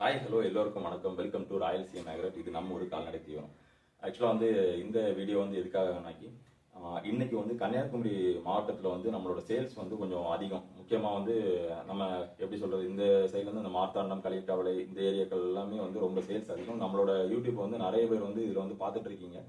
Hi hello எல்லோருக்கும் வணக்கம். Welcome to royal CM அக்ரட் இது நம்ம ஒரு கால்நடை தீவிரம் ஆக்சுவலாக வந்து இந்த வீடியோ வந்து எதுக்காகனாக்கி ஆஹ், இன்னைக்கு வந்து கன்னியாகுமரி மாவட்டத்தில் வந்து நம்மளோட சேல்ஸ் வந்து கொஞ்சம் அதிகம். முக்கியமாக வந்து நம்ம எப்படி சொல்கிறது இந்த சைட்ல இருந்து இந்த மார்த்தாண்டம் கலியட்டாவளை இந்த ஏரியாக்கள் எல்லாமே வந்து ரொம்ப சேல்ஸ் அதிகம். நம்மளோட யூடியூப் வந்து நிறைய பேர் வந்து இதில் வந்து பார்த்துட்டு இருக்கீங்க.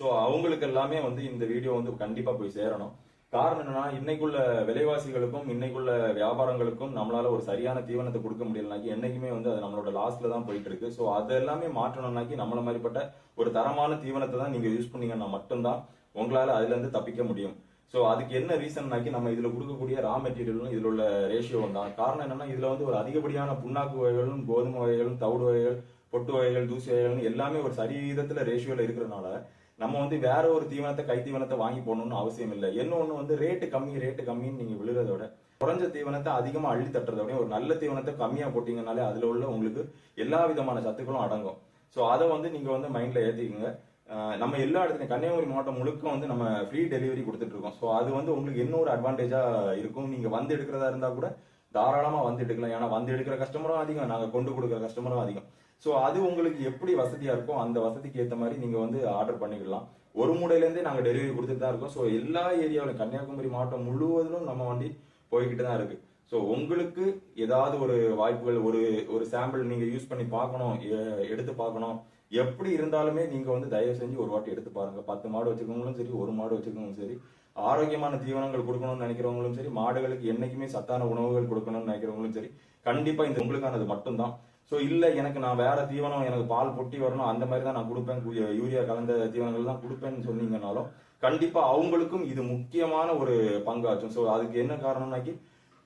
ஸோ அவங்களுக்கு எல்லாமே வந்து இந்த வீடியோ வந்து கண்டிப்பாக போய் சேரணும். காரணம் என்னன்னா இன்னைக்குள்ள விலைவாசிகளுக்கும் இன்னைக்குள்ள வியாபாரங்களுக்கும் நம்மளால ஒரு சரியான தீவனத்தை கொடுக்க முடியலனாக்கி என்னைக்குமே வந்து அது நம்மளோட லாஸ்ட்ல தான் போயிட்டு இருக்கு ஸோ அது எல்லாமே மாற்றணும்னாக்கி நம்மள மாதிரிப்பட்ட ஒரு தரமான தீவனத்தை தான் நீங்க யூஸ் பண்ணீங்கன்னா மட்டும்தான் உங்களால அதுல இருந்து தப்பிக்க முடியும். ஸோ அதுக்கு என்ன ரீசன்னாக்கி நம்ம இதுல கொடுக்கக்கூடிய ரா மெட்டீரியலும் இதுல உள்ள ரேஷியோ தான். காரணம் என்னன்னா இதுல வந்து ஒரு அதிகப்படியான புண்ணாக்கு வகைகளும் கோதுமை வகைகளும் தவிடு வகைகள் பொட்டு வகைகள் தூசி வகைகள் எல்லாமே ஒரு சரி விதத்துல ரேஷியோல இருக்கிறனால நம்ம வந்து வேற ஒரு தீவனத்தை கை தீவனத்தை வாங்கி போடணும்னு அவசியம் இல்லை. என்ன வந்து ரேட்டு கம்மி ரேட்டு கம்மின்னு நீங்கள் விழுறத விட குறைஞ்ச தீவனத்தை அதிகமாக அள்ளி தட்டுறதோட ஒரு நல்ல தீவனத்தை கம்மியாக போட்டிங்கனாலே அதில் உள்ள உங்களுக்கு எல்லா விதமான சத்துக்களும் அடங்கும். ஸோ அதை வந்து நீங்கள் வந்து மைண்டில் ஏற்றிக்கோங்க நம்ம எல்லா இடத்துலையும் கன்னியாகுமரி மாவட்டம் முழுக்க வந்து நம்ம ஃப்ரீ டெலிவரி கொடுத்துட்ருக்கோம் ஸோ அது வந்து உங்களுக்கு என்ன ஒரு அட்வான்டேஜாக இருக்கும்? நீங்கள் வந்து எடுக்கிறதா இருந்தால் கூட தாராளமாக வந்து எடுக்கலாம். ஏன்னா வந்து எடுக்கிற கஸ்டமரும் அதிகம். நாங்கள் கொண்டு கொடுக்குற கஸ்டமரும் அதிகம். ஸோ அது உங்களுக்கு எப்படி வசதியா இருக்கோ அந்த வசதிக்கு ஏற்ற மாதிரி நீங்க வந்து ஆர்டர் பண்ணிக்கலாம். ஒரு மூடையிலேருந்தே நாங்கள் டெலிவரி கொடுத்துட்டு தான் இருக்கோம். ஸோ எல்லா ஏரியாவிலும் கன்னியாகுமரி மாவட்டம் முழுவதிலும் நம்ம வண்டி போய்கிட்டு தான் இருக்கு. ஸோ உங்களுக்கு ஏதாவது ஒரு வாய்ப்புகள் ஒரு ஒரு சாம்பிள் நீங்க யூஸ் பண்ணி பார்க்கணும் எ- எடுத்து பார்க்கணும். எப்படி இருந்தாலுமே நீங்க வந்து தயவு செஞ்சு ஒரு வாட்டி எடுத்து பாருங்க. பத்து மாடு வச்சிருக்கவங்களும் சரி ஒரு மாடு வச்சுருக்கவங்களும் சரி ஆரோக்கியமான தீவனங்கள் கொடுக்கணும்னு நினைக்கிறவங்களும் சரி மாடுகளுக்கு என்னைக்குமே சத்தான உணவுகள் கொடுக்கணும்னு நினைக்கிறவங்களும் சரி கண்டிப்பா இந்த உங்களுக்கானது மட்டும்தான். ஸோ இல்லை எனக்கு நான் வேற தீவனம் எனக்கு பால் பொட்டி வரணும் அந்த மாதிரி தான் நான் கொடுப்பேன். யூரியா கலந்த தீவனங்கள் தான் கொடுப்பேன்னு சொன்னீங்கன்னாலும் கண்டிப்பா அவங்களுக்கும் இது முக்கியமான ஒரு பங்காற்றும். ஸோ அதுக்கு என்ன காரணம்னாக்கி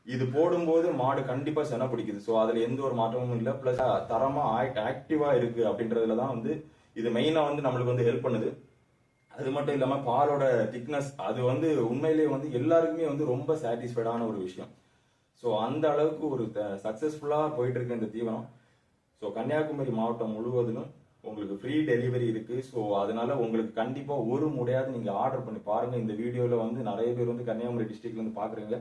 இது போடும்போது மாடு கண்டிப்பா சென பிடிக்குது. ஸோ அதுல எந்த ஒரு மாற்றமும் இல்லை. பிளஸ் தரமா ஆக்டிவா இருக்கு அப்படின்றதுல தான் வந்து இது மெயினா வந்து நம்மளுக்கு வந்து ஹெல்ப் பண்ணுது. அது மட்டும் இல்லாம பாலோட திக்னஸ் அது வந்து உண்மையிலேயே வந்து எல்லாருக்குமே வந்து ரொம்ப சாட்டிஸ்ஃபைடான ஒரு விஷயம். ஸோ அந்த அளவுக்கு ஒரு சக்ஸஸ்ஃபுல்லாக போயிட்டு இருக்கு இந்த தீவனம். ஸோ கன்னியாகுமரி மாவட்டம் முழுவதிலும் உங்களுக்கு ஃப்ரீ டெலிவரி இருக்கு. ஸோ அதனால உங்களுக்கு கண்டிப்பா ஒரு முறையாவது நீங்க ஆர்டர் பண்ணி பாருங்க. இந்த வீடியோல வந்து நிறைய பேர் வந்து கன்னியாகுமரி டிஸ்ட்ரிக்ட்ல இருந்து பாக்குறீங்க.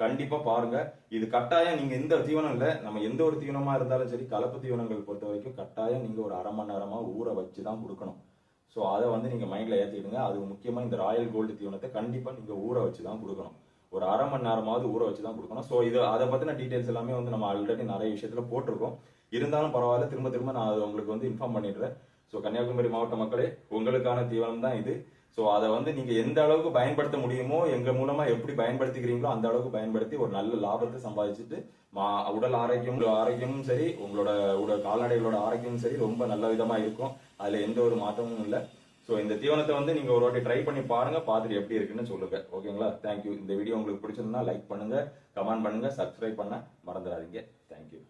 கண்டிப்பா பாருங்க. இது கட்டாயம் நீங்க எந்த தீவனம் இல்ல. நம்ம எந்த ஒரு தீவனமா இருந்தாலும் சரி கலப்பு தீவனங்கள் பொறுத்த வரைக்கும் கட்டாயம் நீங்க ஒரு அரை மணி நேரமா ஊற வச்சு தான் கொடுக்கணும். ஸோ அதை வந்து நீங்க மைண்ட்ல ஏற்றிடுங்க அது முக்கியமா இந்த ராயல் கோல்டு தீவனத்தை கண்டிப்பா நீங்க ஊற வச்சு தான் கொடுக்கணும். ஒரு அரை மணி நேரமாவது ஊற வச்சு தான் கொடுக்கணும். ஸோ இது அதை பற்றின டீட்டெயில்ஸ் எல்லாமே வந்து நம்ம ஆல்ரெடி நிறைய விஷயத்தில் போட்டிருக்கோம். இருந்தாலும் பரவாயில்ல திரும்ப திரும்ப நான் அதை உங்களுக்கு வந்து இன்ஃபார்ம் பண்ணிடுறேன். ஸோ கன்னியாகுமரி மாவட்ட மக்களே உங்களுக்கான தீவனம் தான் இது. ஸோ அதை வந்து நீங்கள் எந்த அளவுக்கு பயன்படுத்த முடியுமோ எங்கள் மூலமாக எப்படி பயன்படுத்திக்கிறீங்களோ அந்த அளவுக்கு பயன்படுத்தி ஒரு நல்ல லாபத்தை சம்பாதிச்சுட்டு மா- உடல் ஆரோக்கியம் ஆரோக்கியமும் சரி உங்களோட உடல் கால்நடைகளோட ஆரோக்கியமும் சரி ரொம்ப நல்ல விதமாக இருக்கும். அதில் எந்த ஒரு மாற்றமும் இல்லை. ஸோ இந்த தீவனத்தை வந்து நீங்கள் ஒரு வாட்டி ட்ரை பண்ணி பாருங்க பார்த்துட்டு எப்படி இருக்குன்னு சொல்லுங்க. ஓகேங்களா? தேங்க்யூ இந்த வீடியோ உங்களுக்கு பிடிச்சிருந்தா லைக் பண்ணுங்க கமெண்ட் பண்ணுங்க சப்ஸ்கிரைப் பண்ண மறந்துடாதீங்க. தேங்க்யூ